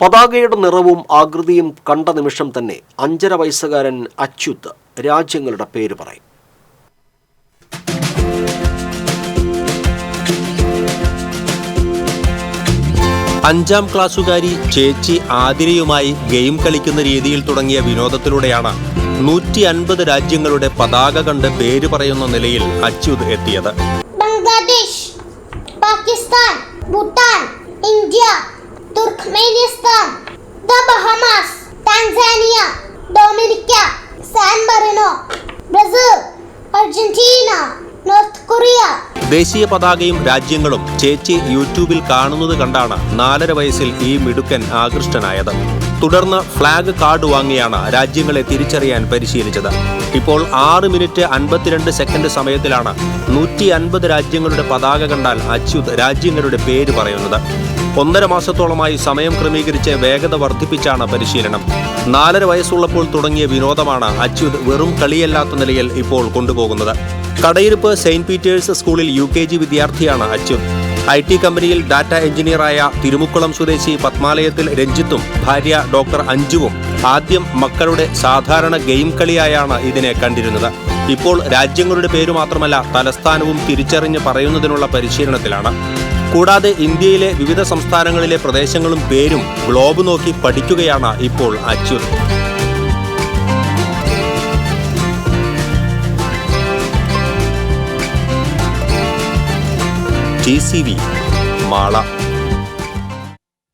പതാകയുടെ നിറവും ആകൃതിയും കണ്ട നിമിഷം തന്നെ അഞ്ചര വയസ്സുകാരൻ അച്യുത് രാജ്യങ്ങളുടെ പേര് പറയും. അഞ്ചാം ക്ലാസ്സുകാരി ചേച്ചി ആതിരയുമായി ഗെയിം കളിക്കുന്ന രീതിയിൽ തുടങ്ങിയ വിനോദത്തിലൂടെയാണ് നൂറ്റി അൻപത് രാജ്യങ്ങളുടെ പതാക കണ്ട് പേര് പറയുന്ന നിലയിൽ അച്യുത് എത്തിയത്. Turkmenistan the Bahamas Tanzania Dominica San Marino Brazil Argentina North Korea ദേശീയ പതാകയും രാജ്യങ്ങളും ചേച്ചി യൂട്യൂബിൽ കാണുന്നത് കണ്ടാണ് നാലര വയസ്സിൽ ഈ മിടുക്കൻ ആകൃഷ്ടനായത്. തുടർന്ന് ഫ്ളാഗ് കാർഡ് വാങ്ങിയാണ് രാജ്യങ്ങളെ തിരിച്ചറിയാൻ പരിശീലിച്ചത്. ഇപ്പോൾ ആറ് മിനിറ്റ് അൻപത്തിരണ്ട് സെക്കൻഡ് സമയത്തിലാണ് നൂറ്റി അൻപത് രാജ്യങ്ങളുടെ പതാക കണ്ടാൽ അച്യുത് രാജ്യങ്ങളുടെ പേര് പറയുന്നത്. ഒന്നര മാസത്തോളമായി സമയം ക്രമീകരിച്ച് വേഗത വർദ്ധിപ്പിച്ചാണ് പരിശീലനം. നാലര വയസ്സുള്ളപ്പോൾ തുടങ്ങിയ വിനോദമാണ് അച്യുത് വെറും കളിയല്ലാത്ത നിലയിൽ ഇപ്പോൾ കൊണ്ടുപോകുന്നത്. കടയിരുപ്പ് സെയിന്റ് പീറ്റേഴ്സ് സ്കൂളിൽ യു കെ ജി വിദ്യാർത്ഥിയാണ് അച്ചു ഐ ടി കമ്പനിയിൽ ഡാറ്റ എഞ്ചിനീയറായ തിരുമുക്കുളം സ്വദേശി പത്മാലയത്തിൽ രഞ്ജിത്തും ഭാര്യ ഡോക്ടർ അഞ്ജുവും ആദ്യം മക്കളുടെ സാധാരണ ഗെയിം കളിയായാണ് ഇതിനെ കണ്ടിരുന്നത്. ഇപ്പോൾ രാജ്യങ്ങളുടെ പേരു മാത്രമല്ല തലസ്ഥാനവും തിരിച്ചറിഞ്ഞ് പറയുന്നതിനുള്ള പരിശീലനത്തിലാണ്. കൂടാതെ ഇന്ത്യയിലെ വിവിധ സംസ്ഥാനങ്ങളിലെ പ്രദേശങ്ങളും പേരും ഗ്ലോബ് നോക്കി പഠിക്കുകയാണ് ഇപ്പോൾ Achyut T C V Mala